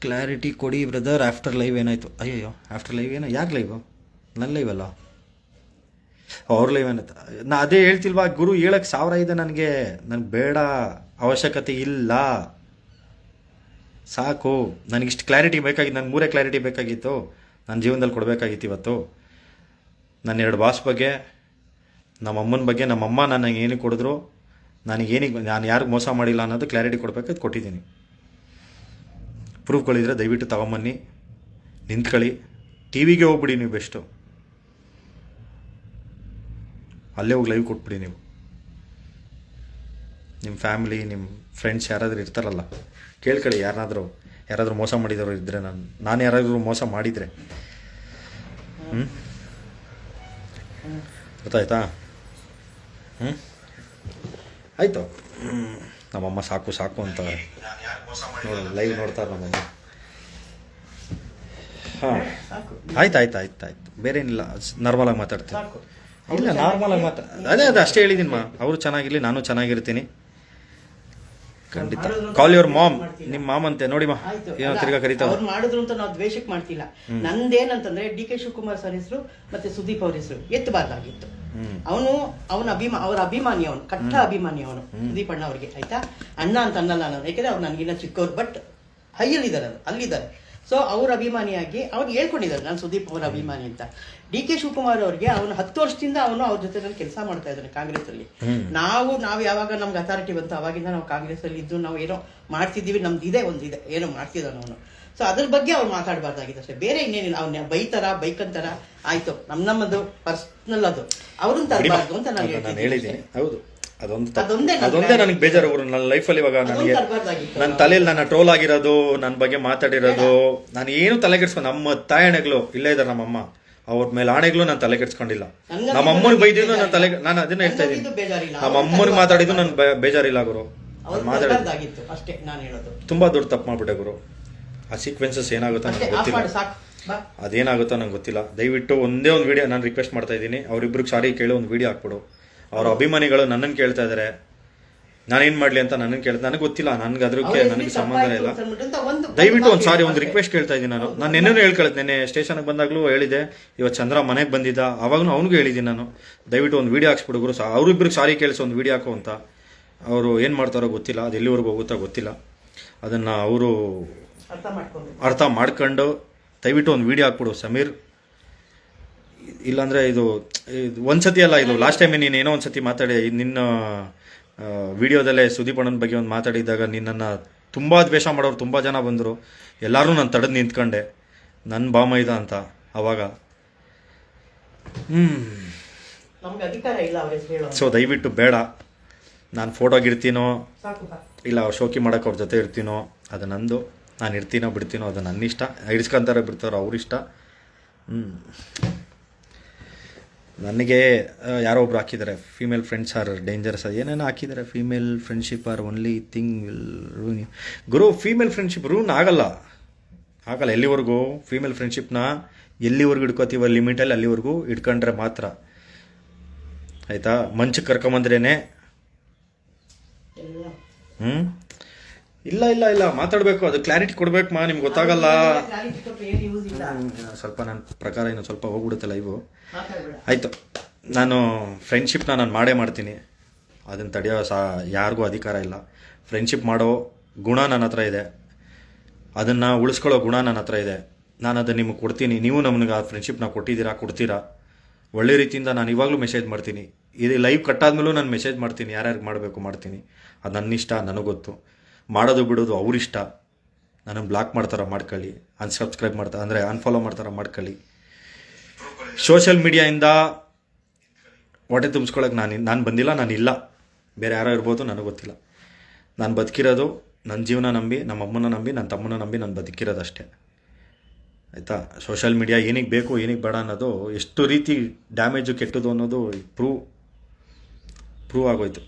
Clarity ಕೊಡಿ brother after live ಏನಾಯ್ತು? ಅಯ್ಯಯ್ಯೋ ಆಫ್ಟರ್ ಲೈವ್ ಏನೋ? ಯಾಕೆ ಲೈವ್ ನನ್ನ ಲೈವ್ ಅಲ್ಲ? ಅವ್ರ ಲೈವ್ ಏನತ್ತ ನಾ ಅದೇ ಹೇಳ್ತಿಲ್ವಾ, ಗುರು ಹೇಳಕ್ಕೆ ಸಾವಿರ ಇದೆ ನನಗೆ. ನನಗೆ ಬೇಡ, ಅವಶ್ಯಕತೆ ಇಲ್ಲ. ಸಾಕು. ನನಗಿಷ್ಟು ಕ್ಲಾರಿಟಿ ಬೇಕಾಗಿತ್ತು. ನಾನು ಮೂರೇ ಕ್ಲಾರಿಟಿ ಬೇಕಾಗಿತ್ತು. ನನ್ನ ಜೀವನದಲ್ಲಿ ಕೊಡಬೇಕಾಗಿತ್ತು ಇವತ್ತು. ನನ್ನ ಎರಡು ಬಾಸ್ ಬಗ್ಗೆ, ನಮ್ಮ ಅಮ್ಮನ ಬಗ್ಗೆ ನಮ್ಮಮ್ಮ ನನಗೆ ಏನಕ್ಕೆ ಕೊಡಿದ್ರು, ನನಗೇನಿಗೆ ನಾನು ಯಾರಿಗೂ ಮೋಸ ಮಾಡಿಲ್ಲ ಅನ್ನೋದು ಕ್ಲಾರಿಟಿ ಕೊಡಬೇಕಾದ್ ಕೊಟ್ಟಿದ್ದೀನಿ. ಪ್ರೂಫ್ಗಳಿದ್ರೆ ದಯವಿಟ್ಟು ತಗೊಂಬನ್ನಿ. ನಿಂತ್ಕೊಳ್ಳಿ. ಟಿ ವಿಗೆ ಹೋಗ್ಬಿಡಿ ನೀವು ಬೆಸ್ಟು. ಅಲ್ಲೇ ಹೋಗಿ ಲೈವ್ ಕೊಟ್ಬಿಡಿ ನೀವು. ನಿಮ್ಮ ಫ್ಯಾಮಿಲಿ, ನಿಮ್ಮ ಫ್ರೆಂಡ್ಸ್ ಯಾರಾದರೂ ಇರ್ತಾರಲ್ಲ, ಕೇಳ್ಕೊಳ್ಳಿ ಯಾರನ್ನಾದರೂ. ಯಾರಾದರೂ ಮೋಸ ಮಾಡಿದವರು ಇದ್ದರೆ ನಾನು ನಾನು ಯಾರಾದರೂ ಮೋಸ ಮಾಡಿದರೆ. ಹ್ಞೂ ಗೊತ್ತಾಯ್ತಾ? ಹ್ಞೂ ಆಯಿತು. ನಮ್ಮಮ್ಮ ಸಾಕು ಸಾಕು ಅಂತ. ನೋಡಿ ಲೈವ್ ನೋಡ್ತಾರೆ ನಮ್ಮಮ್ಮ ಹಾಂ. ಆಯ್ತು ಆಯ್ತು ಆಯ್ತು ಆಯ್ತು. ಬೇರೆ ಏನಿಲ್ಲ ನಾರ್ಮಲಾಗಿ ಮಾತಾಡ್ತೀನಿ. ಇಲ್ಲ ನಾರ್ಮಲಾಗಿ ಮಾತಾ ಅದೇ ಅದೇ ಅಷ್ಟೇ ಹೇಳಿದ್ದೀನಿ ಮಾ. ಅವರು ಚೆನ್ನಾಗಿರ್ಲಿ ನಾನು ಚೆನ್ನಾಗಿರ್ತೀನಿ. ಖಂಡಿತ. ಕಾಲ್ ಯುವರ್ ಮಾಮ್ ನಿಮ್ಮ ಮಾಮ್ ಅಂತೆ ನೋಡಿ ಮಾ. ಏನೋ ತಿರ್ಗಾ ಕರಿತಾವ ಅವ್ರು ಮಾಡಿದ್ರು ಅಂತ ನಾವು ದ್ವೇಷಕ್ಕೆ ಮಾಡ್ತಿಲ್ಲ. ನಂದೇನಂತಂದ್ರೆ ಡಿ ಕೆ ಶಿವಕುಮಾರ್ ಸರ್ ಹೆಸರು ಮತ್ತೆ ಸುದೀಪ್ ಅವ್ರ ಹೆಸರು. ಎತ್ತಬಾರ್ದಾಗಿತ್ತು. ಅವನು ಅವನ ಅಭಿಮಾ ಅವ್ರ ಅಭಿಮಾನಿ ಅವನು ಕಟ್ಟ ಅಭಿಮಾನಿ ಅವನು ಸುದೀಪ್ ಅಣ್ಣ ಅವ್ರಿಗೆ ಆಯ್ತಾ? ಅಣ್ಣ ಅಂತ ಅನ್ನಲ್ಲ ನಾನು ಯಾಕೆಂದ್ರೆ ಅವ್ರು ನನಗಿನ್ನ ಚಿಕ್ಕವ್ರು ಬಟ್ ಹೈಯಲ್ಲಿದ್ದಾರೆ ಅದು ಅಲ್ಲಿದ್ದಾರೆ. ಸೊ ಅವ್ರ ಅಭಿಮಾನಿಯಾಗಿ ಅವ್ರು ಹೇಳ್ಕೊಂಡಿದ್ದಾರೆ ನಾನು ಸುದೀಪ್ ಅವರ ಅಭಿಮಾನಿ ಅಂತ. ಡಿ ಕೆ ಶಿವಕುಮಾರ್ ಅವ್ರಿಗೆ ಅವನು ಹತ್ತು ವರ್ಷದಿಂದ ಅವನು ಅವ್ರ ಜೊತೆ ನಾನು ಕೆಲಸ ಮಾಡ್ತಾ ಇದ್ದಾನೆ ಕಾಂಗ್ರೆಸ್ ಅಲ್ಲಿ ನಾವು ನಾವು ಯಾವಾಗ ನಮ್ಗೆ ಅಥಾರಿಟಿ ಬಂತು ಅವಾಗಿಂದ ನಾವು ಕಾಂಗ್ರೆಸ್ ಅಲ್ಲಿ ಇದ್ದು ನಾವು ಏನೋ ಮಾಡ್ತಿದ್ದೀವಿ ನಮ್ದು ಇದೆ ಒಂದು ಇದೆ ಏನೋ ಮಾಡ್ತಿದ್ದಾನೆ ಅವನು. ಸೊ ಅದ್ರ ಬಗ್ಗೆ ಅವ್ರು ಮಾತಾಡಬಾರ್ದಾಗಿತ್ತು ಅಷ್ಟೇ. ಬೇರೆ ಇನ್ನೇನಿಲ್ಲ. ಅವ್ನ ಬೈತಾರ ಬೈಕಂತಾರ ಆಯ್ತು. ನಮ್ ನಮ್ಮದು ಪರ್ಸನಲ್ ಅದು. ಅವ್ರನ್ನ ತರಬಾರ್ದು ಅಂತ ನಾನು ಹೇಳಿದ್ದೀನಿ. ಹೌದು. ಅದೊಂದು ಅದೊಂದೇ ನನಗೆ ಬೇಜಾರು. ಅವರು ನನ್ನ ಲೈಫಲ್ಲಿ ಇವಾಗ ನನಗೆ. ನನ್ನ ತಲೆಯಲ್ಲಿ ನನ್ನ ಟ್ರೋಲ್ ಆಗಿರೋದು ನನ್ನ ಬಗ್ಗೆ ಮಾತಾಡಿರೋದು. ನಾನು ಏನು ತಲೆ ಕೆಡ್ಸ್ಕೊಂಡು ನಮ್ಮ ತಾಯಣೆಗಳು ಇಲ್ಲೇ ಇದ್ದಾರೆ ನಮ್ಮಮ್ಮ. ಅವ್ರ ಮೇಲೆ ಆಣೆಗಳು ನಾನು ತಲೆ ಕೆಡ್ಸ್ಕೊಂಡಿಲ್ಲ ನಂಗಂತೂ ನಮ್ಮ ಅಮ್ಮನಿಗೆ ಬೈದಿದ್ದು. ನಾನು ತಲೆ ನಾನು ಅದನ್ನ ಹೇಳ್ತಾ ಇದ್ದೀನಿ. ನಮ್ಮ ತರ್ಬಾರ್ದು. ಮಾತಾಡಿದ್ದು ನನ್ ಬೇಜಾರಿಲ್ಲ ಗುರು. ಮಾತಾಡಿದ್ದು ಅಷ್ಟೇ ನಾನು ಹೇಳೋದು. ತುಂಬಾ ದೊಡ್ಡ ತಪ್ಪು ಮಾಡ್ಬಿಟ್ಟೆ ಗುರು. ಆ ಸೀಕ್ವೆನ್ಸಸ್ ಏನಾಗುತ್ತೋ ನನಗೆ ಗೊತ್ತಿಲ್ಲ. ಅದೇನಾಗುತ್ತೋ ನಂಗೆ ಗೊತ್ತಿಲ್ಲ. ದಯವಿಟ್ಟು ಒಂದೇ ಒಂದು ವಿಡಿಯೋ ನಾನು ರಿಕ್ವೆಸ್ಟ್ ಮಾಡ್ತಾ ಇದ್ದೀನಿ. ಅವರಿಬ್ಬರಿಗೆ ಸಾರಿ ಕೇಳಿ ಒಂದು ವಿಡಿಯೋ ಹಾಕ್ಬಿಡು. ಅವ್ರ ಅಭಿಮಾನಿಗಳು ನನ್ನನ್ನು ಕೇಳ್ತಾ ಇದ್ದಾರೆ ನಾನೇನು ಮಾಡ್ಲಿ ಅಂತ ನನ್ನನ್ನು ಕೇಳ್ತಾ ನನಗೆ ಗೊತ್ತಿಲ್ಲ. ನನಗೆ ಅದಕ್ಕೆ ನನಗೆ ಸಂಬಂಧ ಇಲ್ಲ. ದಯವಿಟ್ಟು ಒಂದು ಸಾರಿ ಒಂದು ರಿಕ್ವೆಸ್ಟ್ ಕೇಳ್ತಾ ಇದ್ದೀನಿ ನಾನು. ನಾನು ನೆನ್ನೆನೂ ಹೇಳ್ಕೊಳ್ತೆ ನೆನ್ನೆ ಸ್ಟೇಷನ್ಗೆ ಬಂದಾಗಲೂ ಹೇಳಿದೆ. ಇವತ್ತು ಚಂದ್ರ ಮನೆಗೆ ಬಂದಿದ್ದ. ಅವಾಗೂ ಅವನಿಗೂ ಹೇಳಿದ್ದೀನಿ ನಾನು. ದಯವಿಟ್ಟು ಒಂದು ವೀಡಿಯೋ ಹಾಕ್ಸ್ಬಿಡುಗರು ಸಹ ಅವ್ರಿಬ್ರಿಗೆ ಸಾರಿ ಕೇಳಿಸಿ ಒಂದು ವಿಡಿಯೋ ಹಾಕು ಅಂತ. ಅವರು ಏನು ಮಾಡ್ತಾರೋ ಗೊತ್ತಿಲ್ಲ. ಅದು ಎಲ್ಲಿವರೆಗೂ ಹೋಗುತ್ತೋ ಗೊತ್ತಿಲ್ಲ. ಅದನ್ನು ಅವರು ಅರ್ಥ ಮಾಡ್ಕೊಂಡು. ಅರ್ಥ ಮಾಡ್ಕೊಂಡು ದಯವಿಟ್ಟು ಒಂದು ವಿಡಿಯೋ ಹಾಕ್ಬಿಡು ಸಮೀರ್. ಇಲ್ಲಾಂದರೆ ಇದು ಇದು ಒಂದ್ಸತಿ ಅಲ್ಲ ಇದು ಲಾಸ್ಟ್ ಟೈಮ್ ನೀನು ಏನೋ ಒಂದ್ಸತಿ ಮಾತಾಡಿ ನಿನ್ನ ವಿಡಿಯೋದಲ್ಲೇ ಸುದೀಪ್ ಅಣ್ಣನ ಬಗ್ಗೆ ಒಂದು ಮಾತಾಡಿದಾಗ ನಿನ್ನನ್ನು ತುಂಬ ದ್ವೇಷ ಮಾಡೋರು ತುಂಬ ಜನ ಬಂದರು. ಎಲ್ಲರೂ ನಾನು ತಡೆದು ನಿಂತ್ಕೊಂಡೆ. ನನ್ನ ಬಾಮೈದ ಅಂತ ಅವಾಗ. ಹ್ಞೂ ಸೊ ದಯವಿಟ್ಟು ಬೇಡ. ನಾನು ಫೋಟೋಗಿರ್ತೀನೋ ಇಲ್ಲ ಅವ್ರು ಶೋಕಿ ಮಾಡೋಕೆ ಅವ್ರ ಜೊತೆ ಇರ್ತೀನೋ ಅದು ನಂದು. ನಾನು ಇರ್ತೀನೋ ಬಿಡ್ತೀನೋ ಅದು ನನ್ನ ಇಷ್ಟ. ಇಡ್ಸ್ಕೊಂತಾರೆ ಬಿಡ್ತಾರೋ ಅವ್ರಿಷ್ಟ ಹ್ಞೂ ನನಗೆ ಯಾರೋ ಒಬ್ರು ಹಾಕಿದ್ದಾರೆ. ಫೀಮೇಲ್ ಫ್ರೆಂಡ್ಸ್ ಆರ್ ಡೇಂಜರಸ್ ಏನೇನೋ ಹಾಕಿದ್ದಾರೆ? Female friendship are only thing will ruin Guru female friendship ruin ಆಗಲ್ಲ. ಆಗಲ್ಲ. ಎಲ್ಲಿವರೆಗೂ? ಫೀಮೇಲ್ ಫ್ರೆಂಡ್ಶಿಪ್ನ ಎಲ್ಲಿವರೆಗೂ ಇಟ್ಕೋತೀವ ಲಿಮಿಟಲ್ಲಿ ಅಲ್ಲಿವರೆಗೂ ಇಟ್ಕೊಂಡ್ರೆ ಮಾತ್ರ. ಆಯಿತಾ? ಮಂಚಕ್ಕೆ ಕರ್ಕೊಂಬಂದ್ರೇ ಹ್ಞೂ ಇಲ್ಲ ಇಲ್ಲ ಇಲ್ಲ, ಮಾತಾಡಬೇಕು, ಅದು ಕ್ಲಾರಿಟಿ ಕೊಡ್ಬೇಕು ಮಾ ನಿಮ್ಗೆ ಗೊತ್ತಾಗಲ್ಲ. ಸ್ವಲ್ಪ ನನ್ನ ಪ್ರಕಾರ ಇನ್ನು ಸ್ವಲ್ಪ ಹೋಗ್ಬಿಡುತ್ತೆ ಲೈವು ಆಯಿತು, ನಾನು ಫ್ರೆಂಡ್ಶಿಪ್ನ ನಾನು ಮಾಡೇ ಮಾಡ್ತೀನಿ. ಅದನ್ನು ತಡೆಯೋ ಸಾ, ಯಾರಿಗೂ ಅಧಿಕಾರ ಇಲ್ಲ. ಫ್ರೆಂಡ್ಶಿಪ್ ಮಾಡೋ ಗುಣ ನನ್ನ ಹತ್ರ ಇದೆ. ಅದನ್ನು ಉಳಿಸ್ಕೊಳ್ಳೋ ಗುಣ ನನ್ನ ಹತ್ರ ಇದೆ. ನಾನು ಅದನ್ನು ನಿಮಗೆ ಕೊಡ್ತೀನಿ. ನೀವು ನಮ್ಗೆ ಆ ಫ್ರೆಂಡ್ಶಿಪ್ನ ಕೊಟ್ಟಿದ್ದೀರಾ, ಕೊಡ್ತೀರಾ? ಒಳ್ಳೆ ರೀತಿಯಿಂದ ನಾನು ಇವಾಗಲೂ ಮೆಸೇಜ್ ಮಾಡ್ತೀನಿ. ಇದು ಲೈವ್ ಕಟ್ಟಾದ್ಮೇಲೂ ನಾನು ಮೆಸೇಜ್ ಮಾಡ್ತೀನಿ. ಯಾರ್ಯಾರಿಗೆ ಮಾಡಬೇಕು ಮಾಡ್ತೀನಿ. ಅದು ನನ್ನ ಇಷ್ಟ, ನನಗೆ ಗೊತ್ತು. ಮಾಡೋದು ಬಿಡೋದು ಅವರಿಷ್ಟ. ನನಗೆ ಬ್ಲಾಕ್ ಮಾಡ್ತಾರ ಮಾಡ್ಕೊಳ್ಳಿ. ಅನ್ಸಬ್ಸ್ಕ್ರೈಬ್ ಮಾಡ್ತಾರೆ ಅಂದರೆ ಅನ್ಫಾಲೋ ಮಾಡ್ತಾರ ಮಾಡ್ಕೊಳ್ಳಿ. ಸೋಷಿಯಲ್ ಮೀಡಿಯಾಯಿಂದ ಹೊಟ್ಟೆ ತುಂಬಿಸ್ಕೊಳಕ್ಕೆ ನಾನು ನಾನು ಬಂದಿಲ್ಲ, ನಾನು ಇಲ್ಲ. ಬೇರೆ ಯಾರೋ ಇರ್ಬೋದು, ನನಗೆ ಗೊತ್ತಿಲ್ಲ. ನಾನು ಬದುಕಿರೋದು ನನ್ನ ಜೀವನ ನಂಬಿ ನಮ್ಮ ಅಮ್ಮನ ನಂಬಿ ನನ್ನ ತಮ್ಮನ ನಂಬಿ ನಾನು ಬದುಕಿರೋದಷ್ಟೇ ಆಯಿತಾ? ಸೋಷಿಯಲ್ ಮೀಡಿಯಾ ಏನಿಗೆ ಬೇಕು, ಏನಿಗೆ ಬೇಡ ಅನ್ನೋದು ಎಷ್ಟು ರೀತಿ ಡ್ಯಾಮೇಜು ಕೆಟ್ಟದು ಅನ್ನೋದು ಪ್ರೂವ್ ಪ್ರೂವ್ ಆಗೋಯ್ತು.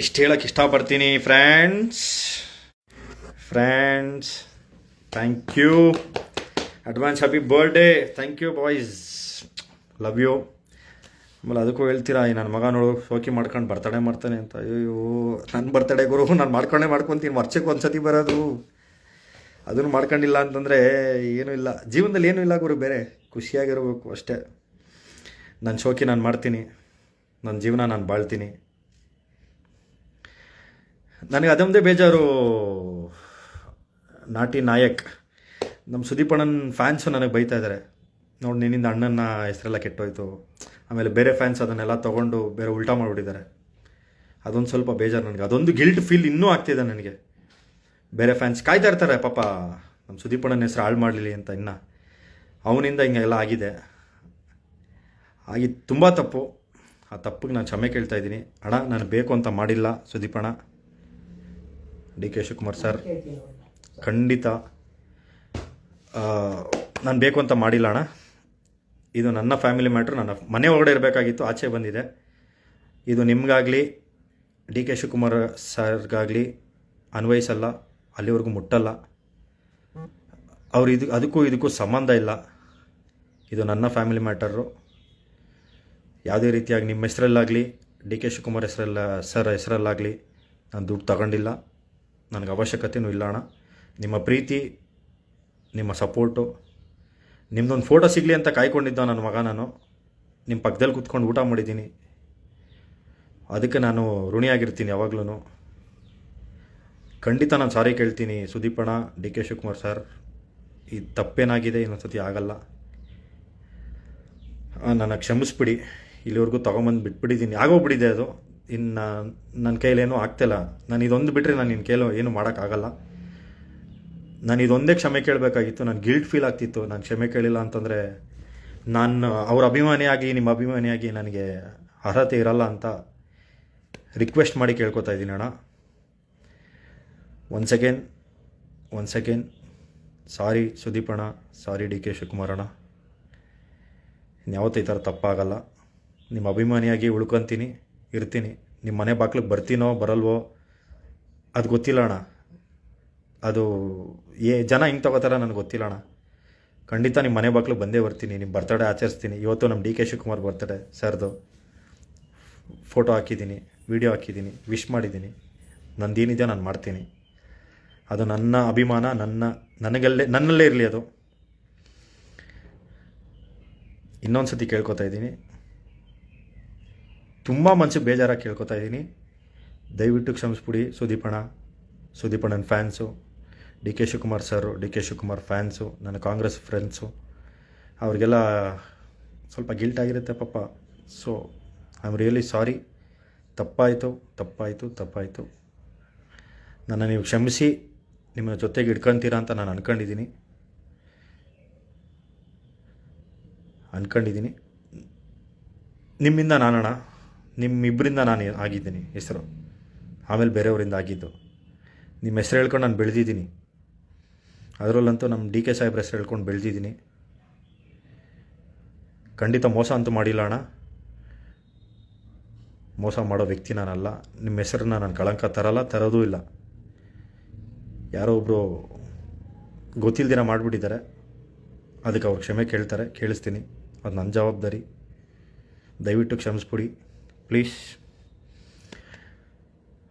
ಇಷ್ಟು ಹೇಳಕ್ಕೆ ಇಷ್ಟಪಡ್ತೀನಿ friends friends thank you advance happy birthday thank you boys love you ಆಮೇಲೆ ಅದಕ್ಕೂ ಹೇಳ್ತೀರಾ, ಈ ನನ್ನ ಮಗ ನೋಡು, ಶೋಕಿ ಮಾಡ್ಕೊಂಡು ಬರ್ತಡೇ ಮಾಡ್ತಾನೆ ಅಂತ. ಅಯ್ಯೋ ನನ್ನ ಬರ್ತಡೇ ಗುರು, ನಾನು ಮಾಡ್ಕೊಂಡೇ ಮಾಡ್ಕೊತೀನಿ, ವರ್ಷಕ್ಕೆ ಒಂದು ಸತಿ ಬರೋದು. ಅದನ್ನು ಮಾಡ್ಕೊಂಡಿಲ್ಲ ಅಂತಂದರೆ ಏನೂ ಇಲ್ಲ. ಜೀವನದಲ್ಲಿ ಏನೂ ಇಲ್ಲ ಗುರು, ಬೇರೆ. ಖುಷಿಯಾಗಿರಬೇಕು ಅಷ್ಟೇ. ನನ್ನ ಶೋಕಿ ನಾನು ಮಾಡ್ತೀನಿ. ನನ್ನ ಜೀವನ ನಾನು ಬಾಳ್ತೀನಿ. ನನಗೆ ಅದೊಂದೇ ಬೇಜಾರು, ನಾಟಿ ನಾಯಕ್. ನಮ್ಮ ಸುದೀಪ್ ಅಣ್ಣನ ಫ್ಯಾನ್ಸು ನನಗೆ ಬೈತಾ ಇದ್ದಾರೆ ನೋಡಿ ನಿನ್ನಿಂದ ಅಣ್ಣನ ಹೆಸರೆಲ್ಲ ಕೆಟ್ಟೋಯ್ತು. ಆಮೇಲೆ ಬೇರೆ ಫ್ಯಾನ್ಸ್ ಅದನ್ನೆಲ್ಲ ತೊಗೊಂಡು ಬೇರೆ ಉಲ್ಟಾ ಮಾಡಿಬಿಟ್ಟಿದ್ದಾರೆ ಅದೊಂದು ಸ್ವಲ್ಪ ಬೇಜಾರು ನನಗೆ. ಅದೊಂದು ಗಿಲ್ಟ್ ಫೀಲ್ ಇನ್ನೂ ಆಗ್ತಿದೆ ನನಗೆ. ಬೇರೆ ಫ್ಯಾನ್ಸ್ ಕಾಯ್ತಾ ಇರ್ತಾರೆ, ಪಾಪ ನಮ್ಮ ಸುದೀಪ್ ಅಣ್ಣನ ಹೆಸರು ಹಾಳು ಮಾಡಲಿ ಅಂತ ಇನ್ನು. ಅವನಿಂದ ಹಿಂಗೆಲ್ಲ ಆಗಿದೆ. ಆಗಿ ತುಂಬ ತಪ್ಪು. ಆ ತಪ್ಪಿಗೆ ನಾನು ಕ್ಷಮೆ ಕೇಳ್ತಾ ಇದ್ದೀನಿ. ಅಣ್ಣ, ನಾನು ಬೇಕು ಅಂತ ಮಾಡಿಲ್ಲ ಸುದೀಪ್ ಅಣ್ಣ ಡಿ ಕೆ ಶಿವಕುಮಾರ್ ಸರ್, ಖಂಡಿತ ನಾನು ಬೇಕು ಅಂತ ಮಾಡಿಲ್ಲ ಅಣ್ಣ. ಇದು ನನ್ನ ಫ್ಯಾಮಿಲಿ ಮ್ಯಾಟ್ರ್, ನನ್ನ ಮನೆ ಒಳಗಡೆ ಇರಬೇಕಾಗಿತ್ತು, ಆಚೆ ಬಂದಿದೆ. ಇದು ನಿಮಗಾಗಲಿ, ಡಿ ಕೆ ಶಿವಕುಮಾರ್ ಸರ್ಗಾಗಲಿ ಅನ್ವಯಿಸಲ್ಲ, ಅಲ್ಲಿವರೆಗೂ ಮುಟ್ಟಲ್ಲ. ಅವ್ರು ಇದು, ಅದಕ್ಕೂ ಇದಕ್ಕೂ ಸಂಬಂಧ ಇಲ್ಲ. ಇದು ನನ್ನ ಫ್ಯಾಮಿಲಿ ಮ್ಯಾಟರು. ಯಾವುದೇ ರೀತಿಯಾಗಿ ನಿಮ್ಮ ಹೆಸರಲ್ಲಾಗಲಿ, ಡಿ ಕೆ ಶಿವಕುಮಾರ್ ಹೆಸರಲ್ಲ, ಸರ್ ಹೆಸರಲ್ಲಾಗಲಿ, ನಾನು ದುಡ್ಡು ತಗೊಂಡಿಲ್ಲ. ನನಗೆ ಅವಶ್ಯಕತೆಯೂ ಇಲ್ಲ ಅಣ್ಣ. ನಿಮ್ಮ ಪ್ರೀತಿ, ನಿಮ್ಮ ಸಪೋರ್ಟು ನಿಮ್ಮದೊಂದು ಫೋಟೋ ಸಿಗಲಿ ಅಂತ ಕಾಯ್ಕೊಂಡಿದ್ದ ನನ್ನ ಮಗ ನಾನು. ನಿಮ್ಮ ಪಕ್ಕದಲ್ಲಿ ಕೂತ್ಕೊಂಡು ಊಟ ಮಾಡಿದ್ದೀನಿ. ಅದಕ್ಕೆ ನಾನು ಋಣಿಯಾಗಿರ್ತೀನಿ ಯಾವಾಗ್ಲೂ ಖಂಡಿತ ನಾನು ಸಾರಿ ಕೇಳ್ತೀನಿ ಸುದೀಪಣ ಡಿ ಕೆ ಶಿವಕುಮಾರ್ ಸರ್ ಈ ತಪ್ಪೇನಾಗಿದೆ ಇನ್ನೊಂದು ಸತಿ ಆಗಲ್ಲ ನನ್ನ ಕ್ಷಮಿಸ್ಬಿಡಿ. ಇಲ್ಲಿವರೆಗೂ ತೊಗೊಂಬಂದು ಬಿಟ್ಬಿಟ್ಟಿದ್ದೀನಿ ಆಗೋಗ್ಬಿಟ್ಟಿದೆ ಅದು. ಇನ್ನು ನನ್ನ ಕೈಲೇನೂ ಆಗ್ತಿಲ್ಲ. ನಾನು ಇದೊಂದು ಬಿಟ್ಟರೆ ನಾನು ನಿನ್ನ ಕೈಲೋ ಏನು ಮಾಡೋಕ್ಕಾಗಲ್ಲ ನಾನು ಇದೊಂದೇ ಕ್ಷಮೆ ಕೇಳಬೇಕಾಗಿತ್ತು. ನಾನು ಗಿಲ್ಟ್ ಫೀಲ್ ಆಗ್ತಿತ್ತು. ನಾನು ಕ್ಷಮೆ ಕೇಳಿಲ್ಲ ಅಂತಂದರೆ ನಾನು ಅವ್ರ ಅಭಿಮಾನಿಯಾಗಿ, ನಿಮ್ಮ ಅಭಿಮಾನಿಯಾಗಿ ನನಗೆ ಅರ್ಹತೆ ಇರಲ್ಲ ಅಂತ ರಿಕ್ವೆಸ್ಟ್ ಮಾಡಿ ಕೇಳ್ಕೊತಾ ಇದ್ದೀನಿ ಅಣ್ಣ. One second one second sorry Sudeep ಅಣ್ಣ ಸಾರಿ ಡಿ ಕೆ ಶಿವಕುಮಾರ್ ಅಣ್ಣ. ಇನ್ಯಾವತ್ತೂ ಈ ಥರ ತಪ್ಪಾಗಲ್ಲ. ನಿಮ್ಮ ಅಭಿಮಾನಿಯಾಗಿ ಉಳ್ಕೊತೀನಿ. ಇರ್ತೀನಿ. ನಿಮ್ಮ ಮನೆ ಬಾಗ್ಲಿಗೆ ಬರ್ತೀನೋ, ಬರಲ್ವೋ? ಅದು ಗೊತ್ತಿಲ್ಲ ಅಣ್ಣ. ಅದು ಏ, ಜನ ಹಿಂಗೆ ತಗೋತಾರ ನನಗೆ ಗೊತ್ತಿಲ್ಲ ಅಣ್ಣ. ಖಂಡಿತ ನಿಮ್ಮ ಮನೆ ಬಾಗ್ಲಿಗೆ ಬಂದೇ ಬರ್ತೀನಿ. ನಿಮ್ಮ ಬರ್ತಡೇ ಆಚರಿಸ್ತೀನಿ. ಇವತ್ತು ನಮ್ಮ ಡಿ ಕೆ ಶಿವಕುಮಾರ್ ಬರ್ತಡೇ ಸರ್ದು. ಫೋಟೋ ಹಾಕಿದ್ದೀನಿ, ವಿಡಿಯೋ ಹಾಕಿದ್ದೀನಿ, ವಿಶ್ ಮಾಡಿದ್ದೀನಿ. ನಂದೇನಿದೆ ನಾನು ಮಾಡ್ತೀನಿ. ಅದು ನನ್ನ ಅಭಿಮಾನ, ನನ್ನ, ನನಗಲ್ಲೇ, ನನ್ನಲ್ಲೇ ಇರಲಿ ಅದು. ಇನ್ನೊಂದು ಸತಿ ಕೇಳ್ಕೊತಾ ಇದ್ದೀನಿ. ತುಂಬ ಮನ್ಸಿಗೆ ಬೇಜಾರಾಗಿ ಕೇಳ್ಕೊತಾ ಇದ್ದೀನಿ. ದಯವಿಟ್ಟು ಕ್ಷಮಿಸ್ಬಿಡಿ ಸುದೀಪಣ ಸುದೀಪಣ್ಣನ fans. D K Shivakumar sir, D K Shivakumar fans, ನನ್ನ ಕಾಂಗ್ರೆಸ್ ಫ್ರೆಂಡ್ಸು. ಅವ್ರಿಗೆಲ್ಲ ಸ್ವಲ್ಪ ಗಿಲ್ಟ್ ಆಗಿರುತ್ತೆ ಪಾಪ. So I am really sorry ತಪ್ಪಾಯಿತು ತಪ್ಪಾಯಿತು ತಪ್ಪಾಯಿತು. ನನ್ನ ನೀವು ಕ್ಷಮಿಸಿ ನಿಮ್ಮ ಜೊತೆಗೆ ಇಟ್ಕೊತೀರಾ ಅಂತ ನಾನು ಅನ್ಕೊಂಡಿದ್ದೀನಿ. ಅನ್ಕೊಂಡಿದ್ದೀನಿ. ನಿಮ್ಮಿಂದ ನಾನಣ್ಣ ನಿಮ್ಮಿಬ್ಬರಿಂದ ನಾನು ಆಗಿದ್ದೀನಿ, ಹೆಸರು. ಆಮೇಲೆ ಬೇರೆಯವರಿಂದ ಆಗಿದ್ದು. ನಿಮ್ಮ ಹೆಸರು ಹೇಳ್ಕೊಂಡು ನಾನು ಬೆಳೆದಿದ್ದೀನಿ. ಅದರಲ್ಲಂತೂ ನಮ್ಮ ಡಿ ಕೆ ಸಾಹೇಬ್ರ ಹೆಸರು ಹೇಳ್ಕೊಂಡು ಬೆಳೆದಿದ್ದೀನಿ. ಖಂಡಿತ ಮೋಸ ಅಂತೂ ಮಾಡಿಲ್ಲ ಅಣ್ಣ. ಮೋಸ ಮಾಡೋ ವ್ಯಕ್ತಿ ನಾನಲ್ಲ. ನಿಮ್ಮ ಹೆಸರನ್ನ ನಾನು ಕಳಂಕ ತರಲ್ಲ, ತರೋದೂ ಇಲ್ಲ. ಯಾರೋ ಒಬ್ಬರು ಗೊತ್ತಿಲ್ದಿರ ಮಾಡಿಬಿಟ್ಟಿದ್ದಾರೆ. ಅದಕ್ಕೆ ಅವ್ರು ಕ್ಷಮೆ ಕೇಳ್ತಾರೆ, ಕೇಳಿಸ್ತೀನಿ. ಅದು ನನ್ನ ಜವಾಬ್ದಾರಿ. ದಯವಿಟ್ಟು ಕ್ಷಮಿಸ್ಬಿಡಿ. ಪ್ಲೀಸ್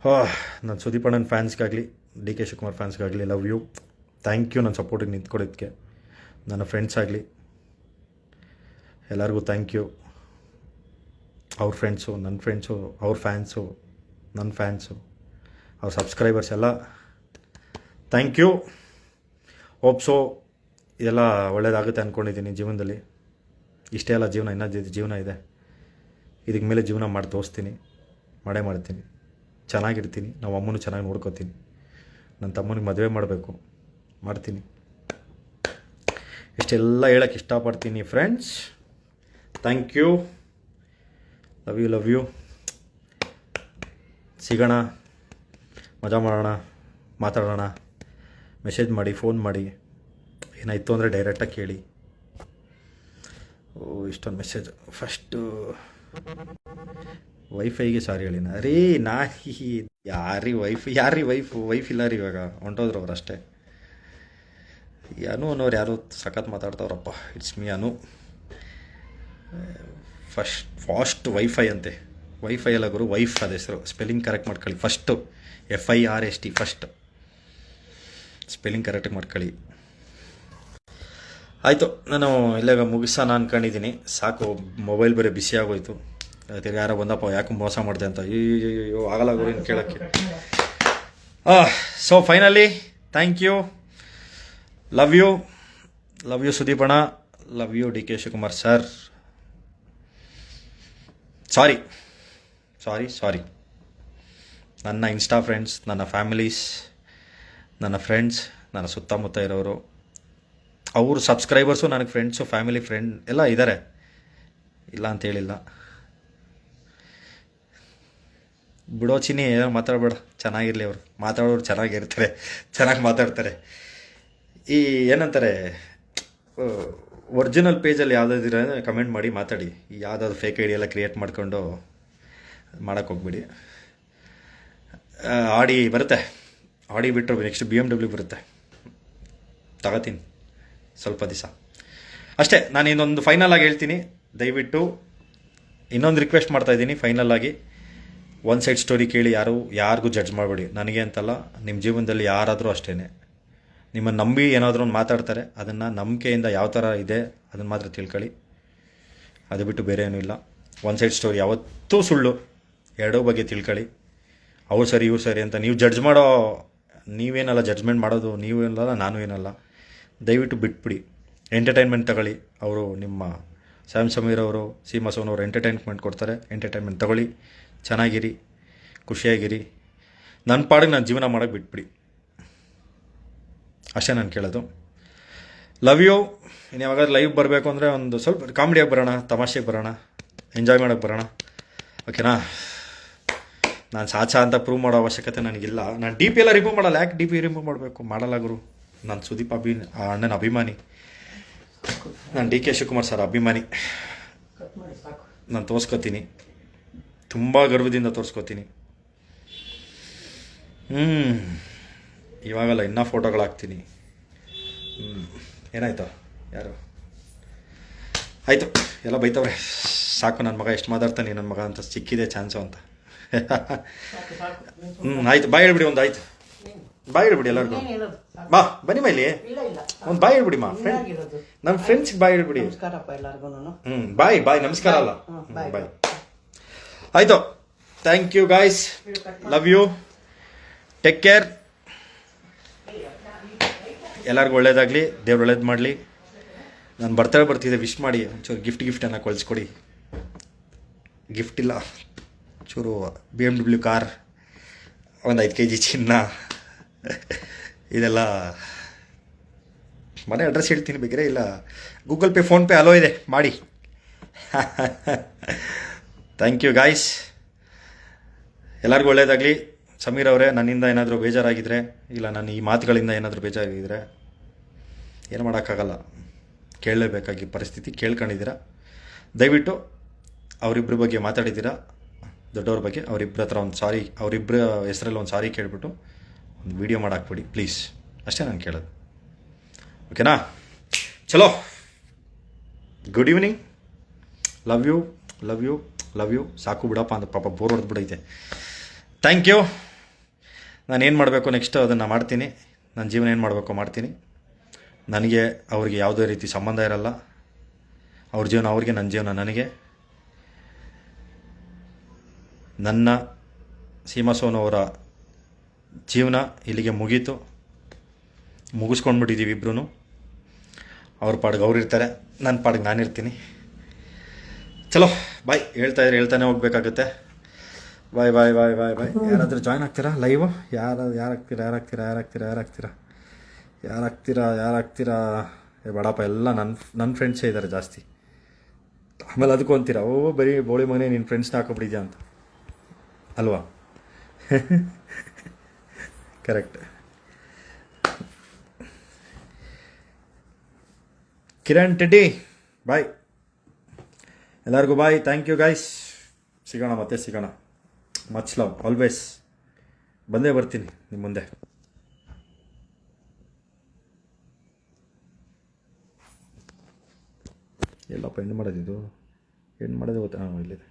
ಹಾ ನನ್ನ ಸುದೀಪಣ್ಣನ ಫ್ಯಾನ್ಸ್ಗಾಗಲಿ, ಡಿ ಕೆ ಶಿವಕುಮಾರ್ ಫ್ಯಾನ್ಸ್ಗಾಗಲಿ, ಲವ್ ಯು. ಥ್ಯಾಂಕ್ ಯು ನನ್ನ ಸಪೋರ್ಟಿಗೆ ನಿಂತ್ಕೊಡೋದಕ್ಕೆ ನನ್ನ ಫ್ರೆಂಡ್ಸ್ ಆಗಲಿ. ಎಲ್ಲರಿಗೂ ಥ್ಯಾಂಕ್ ಯು ಅವ್ರ ಫ್ರೆಂಡ್ಸು ನನ್ನ ಫ್ರೆಂಡ್ಸು ಅವ್ರ ಫ್ಯಾನ್ಸು ನನ್ನ ಫ್ಯಾನ್ಸು ಅವ್ರ ಸಬ್ಸ್ಕ್ರೈಬರ್ಸ್ ಎಲ್ಲ. ಥ್ಯಾಂಕ್ ಯು ಹೋಪ್ಸೋ ಇದೆಲ್ಲ ಒಳ್ಳೇದಾಗುತ್ತೆ ಅಂದ್ಕೊಂಡಿದ್ದೀನಿ ಜೀವನದಲ್ಲಿ. ಇಷ್ಟೇ ಅಲ್ಲ, ಜೀವನ ಇನ್ನೂ ಜೀವನ ಇದೆ. ಇದಕ್ಕೆ ಮೇಲೆ ಜೀವನ ಮಾಡಿ ತೋರಿಸ್ತೀನಿ ಮಾಡೇ ಮಾಡ್ತೀನಿ, ಚೆನ್ನಾಗಿರ್ತೀನಿ, ನಾವು ಅಮ್ಮನೂ ಚೆನ್ನಾಗಿ ನೋಡ್ಕೋತೀನಿ ನನ್ನ ತಮ್ಮನಿಗೆ ಮದುವೆ ಮಾಡಬೇಕು, ಮಾಡ್ತೀನಿ. ಇಷ್ಟೆಲ್ಲ ಹೇಳೋಕ್ಕೆ ಇಷ್ಟಪಡ್ತೀನಿ friends thank you love you love you ಸಿಗೋಣ, ಮಜಾ ಮಾಡೋಣ, ಮಾತಾಡೋಣ. ಮೆಸೇಜ್ ಮಾಡಿ ಫೋನ್ ಮಾಡಿ. ಏನಾಯಿತು ಅಂದರೆ ಡೈರೆಕ್ಟಾಗಿ ಕೇಳಿ. ಓ, ಇಷ್ಟೊಂದು ಮೆಸೇಜ್ ಫಸ್ಟು ವೈಫೈಗೆ ಸಾರಿ ಹೇಳಿನ ರೀ, ನಾ ಯಾರೀ ವೈಫ್ ಯಾರೀ ವೈಫ್ ವೈಫ್ ಇಲ್ಲ ರೀ ಇವಾಗ. ಹೊಂಟೋದ್ರು ಅವ್ರು ಅಷ್ಟೇ. ಅನು ಅನ್ನೋರು ಯಾರು ಸಖತ್ ಮಾತಾಡ್ತಾವ್ರಪ್ಪ. It's me Anu. First fast wifi ಅಂತೆ. ವೈಫೈ ಎಲ್ಲ ಗುರು, ವೈಫ್ ಅದ ಹೆಸರು. ಸ್ಪೆಲ್ಲಿಂಗ್ ಕರೆಕ್ಟ್ ಮಾಡ್ಕೊಳ್ಳಿ. First F I R S T first spelling ಕರೆಕ್ಟಾಗಿ ಮಾಡ್ಕೊಳ್ಳಿ. ಆಯಿತು, ನಾನು ಇಲ್ಲಾಗ ಮುಗಿಸೋಣ ಅನ್ಕೊಂಡಿದ್ದೀನಿ ಸಾಕು ಮೊಬೈಲ್ ಬರೀ ಬಿಸಿ ಆಗೋಯ್ತು. ತಿರ್ಗಿ ಯಾರೋ ಬಂದಪ್ಪ, ಯಾಕೆ ಮೋಸ ಮಾಡಿದೆ ಅಂತ. ಅಯ್ಯೋ ಆಗಲ್ಲ ಗುರು ಕೇಳಕ್ಕೆ. ಕೇಳೋಕ್ಕೆ so finally thank you love you love you ಸುದೀಪಣ love you D K Shivakumar sir sorry sorry sorry ನನ್ನ ಇನ್ಸ್ಟಾ ಫ್ರೆಂಡ್ಸ್ ನನ್ನ ಫ್ಯಾಮಿಲೀಸ್ ನನ್ನ ಫ್ರೆಂಡ್ಸ್ ನನ್ನ ಸುತ್ತಮುತ್ತ ಇರೋರು. ಅವ್ರ ಸಬ್ಸ್ಕ್ರೈಬರ್ಸು ನನಗೆ ಫ್ರೆಂಡ್ಸು ಫ್ಯಾಮಿಲಿ ಫ್ರೆಂಡ್ ಎಲ್ಲ ಇದ್ದಾರೆ ಇಲ್ಲ ಅಂತ ಹೇಳಿಲ್ಲ. ಬಿಡೋ ಏನೋ ಮಾತಾಡಬೇಡ. ಚೆನ್ನಾಗಿರಲಿ ಅವರು. ಮಾತಾಡೋರು ಚೆನ್ನಾಗಿರ್ತಾರೆ. ಚೆನ್ನಾಗಿ ಮಾತಾಡ್ತಾರೆ. ಈ ಏನಂತಾರೆ ಒರಿಜಿನಲ್ ಪೇಜಲ್ಲಿ ಯಾವುದಾದ್ರೆ ಕಮೆಂಟ್ ಮಾಡಿ ಮಾತಾಡಿ. ಯಾವುದಾದ್ರು ಫೇಕ್ ಐಡಿ ಎಲ್ಲ ಕ್ರಿಯೇಟ್ ಮಾಡ್ಕೊಂಡು ಮಾಡೋಕ್ಕೆ ಹೋಗ್ಬಿಡಿ. ಆಡಿ ಬರುತ್ತೆ. ಆಡಿ ಬಿಟ್ಟರು ನೆಕ್ಸ್ಟ್ ಬಿ ಎಂ ಡಬ್ಲ್ಯೂ ಬರುತ್ತೆ. ತಗೋತೀನಿ. ಸ್ವಲ್ಪ ದಿವಸ. ಅಷ್ಟೇ, ನಾನು ಇನ್ನೊಂದು ಫೈನಲ್ ಆಗಿ ಹೇಳ್ತೀನಿ. ದಯವಿಟ್ಟು ಇನ್ನೊಂದು ರಿಕ್ವೆಸ್ಟ್ ಮಾಡ್ತಾ ಇದ್ದೀನಿ ಫೈನಲ್ ಆಗಿ. ಒನ್ ಸೈಡ್ ಸ್ಟೋರಿ ಕೇಳಿ ಯಾರು, ಯಾರಿಗೂ ಜಡ್ಜ್ ಮಾಡಬೇಡಿ. ನನಗೆ ಅಂತಲ್ಲ ನಿಮ್ಮ ಜೀವನದಲ್ಲಿ ಯಾರಾದರೂ ಅಷ್ಟೇ ನಿಮ್ಮನ್ನು ನಂಬಿ ಏನಾದರೂ ಒಂದು ಮಾತಾಡ್ತಾರೆ, ಅದನ್ನು ನಂಬಿಕೆಯಿಂದ ಯಾವ ಥರ ಇದೆ ಅದನ್ನು ಮಾತ್ರ ತಿಳ್ಕೊಳ್ಳಿ. ಅದು ಬಿಟ್ಟು ಬೇರೆ ಏನೂ ಇಲ್ಲ. ಒನ್ ಸೈಡ್ ಸ್ಟೋರಿ ಯಾವತ್ತೂ ಸುಳ್ಳು. ಎರಡೂ ಬಗ್ಗೆ ತಿಳ್ಕೊಳ್ಳಿ. ಅವ್ರು ಸರಿ, ಇವ್ರು ಸರಿ ಅಂತ ನೀವು ಜಡ್ಜ್ ಮಾಡೋ, ನೀವೇನಲ್ಲ ಜಡ್ಜ್ಮೆಂಟ್ ಮಾಡೋದು, ನೀವೇನಲ್ಲ, ನಾನು ಏನಲ್ಲ. ದಯವಿಟ್ಟು ಬಿಟ್ಬಿಡಿ. ಎಂಟರ್ಟೈನ್ಮೆಂಟ್ ತಗೊಳ್ಳಿ. ಅವರು ನಿಮ್ಮ ಸ್ಯಾಮ್ ಸಮೀರ್ ಅವರು ಸೀಮಾ ಸೋನ್ ಅವರು ಎಂಟರ್ಟೈನ್ಮೆಂಟ್ ಕೊಡ್ತಾರೆ. ಎಂಟರ್ಟೈನ್ಮೆಂಟ್ ತಗೊಳ್ಳಿ. ಚೆನ್ನಾಗಿರಿ. ಖುಷಿಯಾಗಿರಿ. ನನ್ನ ಪಾಡಿಗೆ ನಾನು ಜೀವನ ಮಾಡೋಕ್ಕೆ ಬಿಟ್ಬಿಡಿ. ಅಷ್ಟೇ ನಾನು ಕೇಳೋದು. ಲವ್ ಯು ಇನ್ನು ಯಾವಾಗಾದ್ರೂ ಲೈವ್ ಬರಬೇಕು ಅಂದರೆ ಒಂದು ಸ್ವಲ್ಪ ಕಾಮಿಡಿಯಾಗಿ ಬರೋಣ, ತಮಾಷೆಗೆ ಬರೋಣ ಎಂಜಾಯ್ ಮಾಡೋಕ್ಕೆ ಬರೋಣ. ಓಕೆನಾ ನಾನು ಸಾಚಾ ಅಂತ ಪ್ರೂವ್ ಮಾಡೋ ಅವಶ್ಯಕತೆ ನನಗಿಲ್ಲ. ನಾನು ಡಿ ಪಿ ಎಲ್ಲ ರಿಮೂವ್ ಮಾಡಲ್ಲ. ಯಾಕೆ ಡಿ ಪಿ ರಿಮೂವ್ ಮಾಡಬೇಕು? ಮಾಡಲ್ಲ ಗುರು. ನಾನು ಸುದೀಪ್ ಅಭಿ, ಆ ಅಣ್ಣನ ಅಭಿಮಾನಿ. ನಾನು ಡಿ ಕೆ ಶಿವಕುಮಾರ್ ಸರ್ ಅಭಿಮಾನಿ. ನಾನು ತೋರಿಸ್ಕೊತೀನಿ. ತುಂಬ ಗರ್ವದಿಂದ ತೋರಿಸ್ಕೊತೀನಿ. ಹ್ಞೂ ಇವಾಗಲ್ಲ ಇನ್ನೂ ಫೋಟೋಗಳು ಹಾಕ್ತೀನಿ ಹ್ಞೂ ಏನಾಯ್ತು? ಯಾರು? ಆಯಿತು. ಎಲ್ಲ ಬೈತವ್ರೆ. ಸಾಕು ನನ್ನ ಮಗ, ಎಷ್ಟು ಮಾತಾಡ್ತಾನೆ ನನ್ನ ಮಗ ಅಂತ. ಸಿಕ್ಕಿದೆ ಚಾನ್ಸು ಅಂತ. ಹ್ಞೂ ಆಯ್ತು. ಬಾಯ್ ಹೇಳ್ಬಿಡಿ, ಒಂದು ಆಯ್ತು? ಬಾಯ್ ಹೇಳ್ಬಿಡಿ ಎಲ್ಲರಿಗೂ? ಬಾ ಬನ್ನಿ ಮೈಲಿ. ಒಂದು ಬಾಯ್ ಹೇಳ್ಬಿಡಿ ಮಾ. ಫ್ರೆಂಡ್ ನಮ್ ನಮ್ಮ ಫ್ರೆಂಡ್ಸ್ಗೆ ಬಾಯ್ ಹೇಳ್ಬಿಡಿ. ಹ್ಮ್ ಬಾಯ್ ಬಾಯ್ ನಮಸ್ಕಾರ ಅಲ್ಲ. ಬಾಯ್. ಬಾಯ್. ಆಯಿತು. Thank you guys love you take care ಎಲ್ಲರಿಗೂ ಒಳ್ಳೇದಾಗಲಿ ದೇವ್ರು ಒಳ್ಳೇದು ಮಾಡಲಿ. ನಾನು ಬರ್ತಾ ಬರ್ತಿದ್ದೆ ವಿಶ್ ಮಾಡಿ. ಒಂಚೂರು ಗಿಫ್ಟ್ ಗಿಫ್ಟ್ ಗಿಫ್ಟನ್ನು ಕಳಿಸ್ಕೊಡಿ ಗಿಫ್ಟ್ ಇಲ್ಲ. ಚೂರು ಬಿ ಎಂ ಡಬ್ಲ್ಯೂ ಕಾರ್ ಒಂದು ಐದು ಕೆ ಜಿ ಚಿನ್ನ. ಇದೆಲ್ಲ ಮನೆ ಅಡ್ರೆಸ್ ಹೇಳ್ತೀನಿ ಬೇಕಿದ್ರೆ, ಇಲ್ಲ ಗೂಗಲ್ ಪೇ ಫೋನ್ಪೇ ಅಲೋ ಇದೆ, ಮಾಡಿ. ಥ್ಯಾಂಕ್ ಯು ಗಾಯ್ಸ್ ಎಲ್ಲರಿಗೂ ಒಳ್ಳೆಯದಾಗಲಿ ಸಮೀರ್ ಅವರೇ, ನನ್ನಿಂದ ಏನಾದರೂ ಬೇಜಾರಾಗಿದ್ದರೆ ಇಲ್ಲ ನನ್ನ ಈ ಮಾತುಗಳಿಂದ ಏನಾದರೂ ಬೇಜಾರಾಗಿದ್ದರೆ ಏನು ಮಾಡೋಕ್ಕಾಗಲ್ಲ. ಕೇಳಲೇಬೇಕಾಗಿ ಪರಿಸ್ಥಿತಿ, ಕೇಳ್ಕೊಂಡಿದ್ದೀರಾ? ದಯವಿಟ್ಟು ಅವರಿಬ್ಬರ ಬಗ್ಗೆ ಮಾತಾಡಿದ್ದೀರಾ? ದೊಡ್ಡವ್ರ ಬಗ್ಗೆ ಅವರಿಬ್ಬರ ಹತ್ರ ಒಂದು ಸಾರಿ ಅವರಿಬ್ಬರ ಹೆಸರಲ್ಲಿ ಒಂದು ಸಾರಿ ಕೇಳಿಬಿಟ್ಟು ಒಂದು ವೀಡಿಯೋ ಮಾಡಾಕ್ಬಿಡಿ ಪ್ಲೀಸ್ ಅಷ್ಟೇ ನಾನು ಕೇಳೋದು. ಓಕೆನಾ ಚಲೋ. Good evening love you love you love you ಸಾಕು ಬಿಡಪ್ಪ ಅಂತ ಪಾಪ ಬೋರ್ ಹೊಡೆದ್ಬಿಡೈತೆ. ಥ್ಯಾಂಕ್ ಯು ನಾನು ಏನು ಮಾಡಬೇಕು ನೆಕ್ಸ್ಟ್ ಅದನ್ನು ಮಾಡ್ತೀನಿ. ನನ್ನ ಜೀವನ ಏನು ಮಾಡಬೇಕು ಮಾಡ್ತೀನಿ. ನನಗೆ ಅವ್ರಿಗೆ ಯಾವುದೇ ರೀತಿ ಸಂಬಂಧ ಇರಲ್ಲ. ಅವ್ರ ಜೀವನ ಅವ್ರಿಗೆ ನನ್ನ ಜೀವನ ನನಗೆ. ನನ್ನ ಸೀಮಾ ಸೋನು ಅವರ ಜೀವನ ಇಲ್ಲಿಗೆ ಮುಗೀತು. ಮುಗಿಸ್ಕೊಂಡ್ಬಿಟ್ಟಿದ್ದೀವಿ ಇಬ್ಬರೂ ಅವ್ರ ಪಾಡಿಗೆ ಅವ್ರು ಇರ್ತಾರೆ ನನ್ನ ಪಾಡಿಗೆ ನಾನಿರ್ತೀನಿ ಚಲೋ ಬಾಯ್ ಹೇಳ್ತಾ ಇದ್ರೆ ಹೇಳ್ತಾನೆ ಹೋಗ್ಬೇಕಾಗುತ್ತೆ. ಬಾಯ್ ಬಾಯ್ ಬಾಯ್ ಬಾಯ್ ಬಾಯ್ ಯಾರಾದರೂ ಜಾಯ್ನ್ ಆಗ್ತೀರಾ ಲೈವ್ ಯಾರು, ಯಾರಾಗ್ತೀರಾ ಯಾರಾಗ್ತೀರಾ ಯಾರಾಗ್ತೀರಾ ಯಾರಾಗ್ತೀರಾ? ಯಾರಾಗ್ತೀರಾ ಯಾರಾಗ್ತೀರಾ? ಏ ಬಡಪ್ಪ, ಎಲ್ಲ ನನ್ನ ನನ್ನ ಫ್ರೆಂಡ್ಸೇ ಇದ್ದಾರೆ ಜಾಸ್ತಿ. ಆಮೇಲೆ ಅದಕ್ಕೂ ಅಂತೀರಾ, ಓ, ಬರೀ ಬೋಳಿ ಮಗನೇ ನಿನ್ನ ಫ್ರೆಂಡ್ಸ್ನ ಹಾಕೊಬಿಟ್ಟಿದ್ಯಾ ಅಂತ. ಅಲ್ವಾ? ಕರೆಕ್ಟ್. ಕಿರಣ್ ಟೆಡ್ಡಿ, ಬಾಯ್. ಎಲ್ಲರಿಗೂ ಬಾಯ್. ಥ್ಯಾಂಕ್ ಯು ಗಾಯ್ಸ್ ಸಿಗೋಣ ಮತ್ತೆ, ಸಿಗೋಣ. ಮಚ್ ಲವ್ ಆಲ್ವೇಸ್ ಬಂದೇ ಬರ್ತೀನಿ ನಿಮ್ಮ ಮುಂದೆ. ಎಲ್ಲಪ್ಪ ಹೆಣ್ಣು ಮಾಡೋದಿದು ಏನು ಮಾಡೋದು ಗೊತ್ತಾ? ಹಾಂ, ಇಲ್ಲಿದೆ.